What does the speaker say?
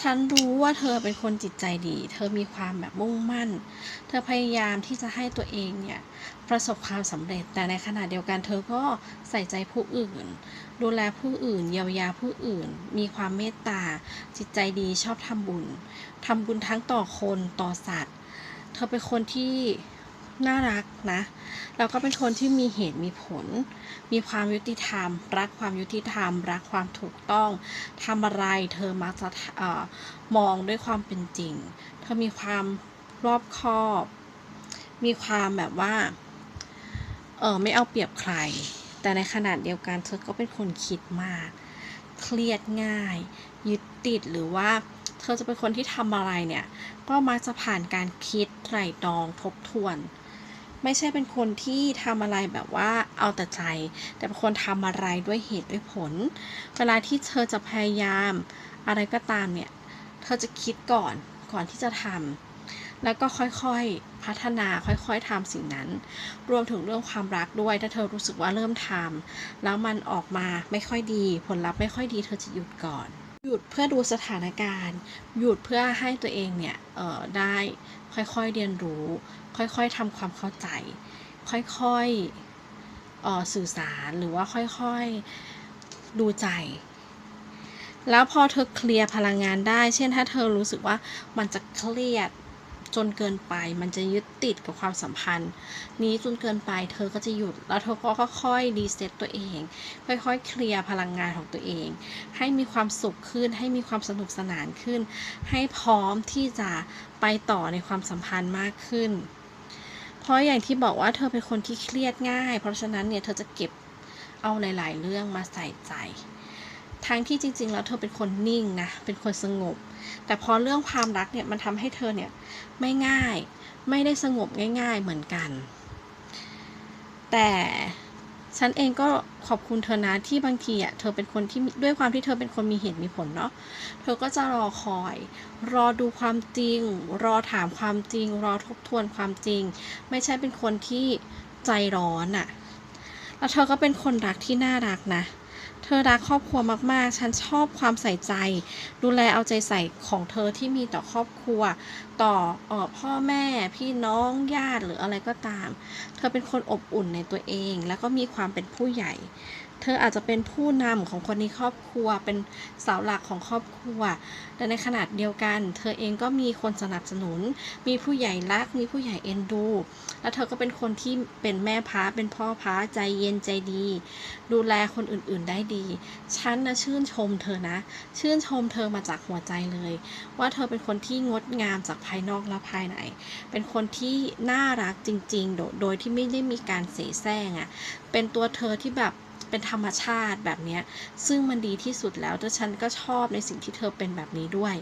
ฉันรู้ว่าเธอเป็นคนจิตใจดี เธอมีความแบบมุ่งมั่น เธอพยายามที่จะให้ตัวเองเนี่ยประสบความสำเร็จ แต่ในขณะเดียวกันเธอก็ใส่ใจผู้อื่น ดูแลผู้อื่น เยียวยาผู้อื่น มีความเมตตา จิตใจดีชอบทำบุญทำบุญทั้งต่อคนต่อสัตว์ เธอเป็นคนที่ น่ารักนะแล้วก็เป็นคนที่มีเหตุมีผล มีความยุติธรรม รักความยุติธรรม รักความถูกต้องทำอะไร เธอมักจะออมองด้วยความเป็นจริง เธอมีความรอบคอบ มีความแบบว่าเออไม่เอาเปรียบใคร แต่ในขณะเดียวกันเธอก็เป็นคนคิดมาก เครียดง่าย ยึดติดหรือว่าเธอจะเป็นคนที่ทำอะไรเนี่ย ก็มักจะผ่านการคิดไตร่ตรองทบทวน ไม่ใช่เป็นคนที่ทำอะไรแบบว่าเอาแต่ใจ แต่เป็นคนทำอะไรด้วยเหตุด้วยผล เวลาที่เธอจะพยายามอะไรก็ตามเนี่ย เธอจะคิดก่อนก่อนที่จะทำแล้วก็ค่อยๆพัฒนาค่อยๆทำสิ่งนั้น รวมถึงเรื่องความรักด้วย ถ้าเธอรู้สึกว่าเริ่มทำแล้วมันออกมาไม่ค่อยดี ผลลัพธ์ไม่ค่อยดี เธอจะหยุดก่อน หยุดเพื่อดูสถานการณ์ หยุดเพื่อให้ตัวเองเนี่ยได้ค่อยๆเรียนรู้ ค่อยๆทำความเข้าใจ ค่อยๆสื่อสารหรือว่าค่อยๆดูใจแล้วพอเธอเคลียร์พลังงานได้ เช่นถ้าเธอรู้สึกว่ามันจะเครียด จนเกินไปมันจะยึดติดกับความสัมพันธ์ นี้จนเกินไปเธอก็จะหยุด แล้วเธอก็ค่อยๆรีเซ็ตตัวเอง ค่อยๆ เคลียร์พลังงานของตัวเอง ให้มีความสุขขึ้น ให้มีความสนุกสนานขึ้น ให้พร้อมที่จะไปต่อในความสัมพันธ์มากขึ้น เพราะอย่างที่บอกว่าเธอเป็นคนที่เครียดง่าย เพราะฉะนั้นเนี่ยเธอจะเก็บเอาหลาย ๆ เรื่องมาใส่ใจทั้งที่จริง ๆ แล้วเธอเป็นคนนิ่งนะ เป็นคนสงบ แต่พอเรื่องความรักเนี่ยมันทำให้เธอเนี่ยไม่ง่าย ไม่ได้สงบง่าย ๆเหมือนกัน แต่ฉันเองก็ขอบคุณเธอนะที่บางทีอะเธอเป็นคนที่ด้วยความที่เธอเป็นคนมีเหตุมีผลเนาะเธอก็จะรอคอย รอดูความจริง รอถามความจริง รอทบทวนความจริง ไม่ใช่เป็นคนที่ใจร้อนอะ่ะ แล้วเธอก็เป็นคนรักที่น่ารักนะ เธอรักครอบครัวมากๆ ฉันชอบความใส่ใจ ดูแลเอาใจใส่ของเธอที่มีต่อครอบครัว ต่อออพ่อแม่ พี่น้องญาติหรืออะไรก็ตาม เธอเป็นคนอบอุ่นในตัวเอง แล้วก็มีความเป็นผู้ใหญ่ ธออาจจะเป็นผู้นำของคนในครอบครัว เป็นเสาหลักของครอบครัว แต่ในขนาดเดียวกัน เธอเองก็มีคนสนับสนุน มีผู้ใหญ่รัก มีผู้ใหญ่เอ็นดู แล้วเธอก็เป็นคนที่เป็นแม่พ้าเป็นพ่อพ้าใจเย็นใจดี ดูแลคนอื่นๆได้ดี ฉันนะชื่นชมเธอนะ ชื่นชมเธอมาจากหัวใจเลย ว่าเธอเป็นคนที่งดงามจากภายนอกและภายใน เป็นคนที่น่ารักจริง ๆ โดยโดยที่ไม่ได้มีการเสแสร้งอะ่ะ เป็นตัวเธอที่แบบ เป็นธรรมชาติแบบนี้ ซึ่งมันดีที่สุดแล้วแต่ฉันก็ชอบในสิ่งที่เธอเป็นแบบนี้ด้วย